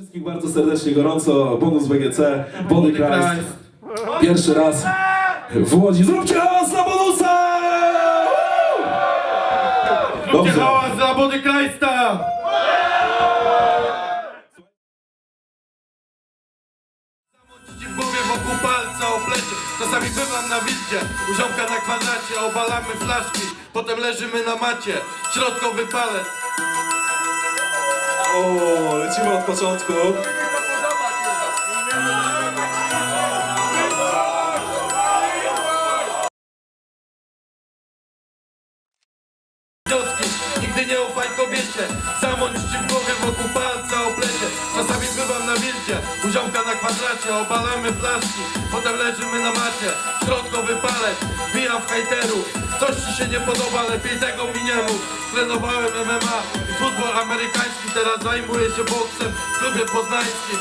Wszystkich bardzo serdecznie, gorąco, bonus BGC, Body Christ. Pierwszy raz w Łodzi. Zróbcie hałas dla bonusa! Zróbcie hałas dla Body Christa! Ci w głowie wokół palca o plecie Czasami bywam na wildzie U ziomka na kwadracie Obalamy flaszki. Potem leżymy na macie. Środkowy palec. O, lecimy od początku. Nigdy nie ufaj kobiecie bywam na wildzie U ziomka na kwadracie Obalamy flaszki. Potem leżymy na macie Środkowy palec Bijam w hejteru. Coś ci się nie podoba Lepiej tego mi nie mów. Trenowałem MMA i futbol amerykański Teraz zajmuję się boksem w klubie poznańskim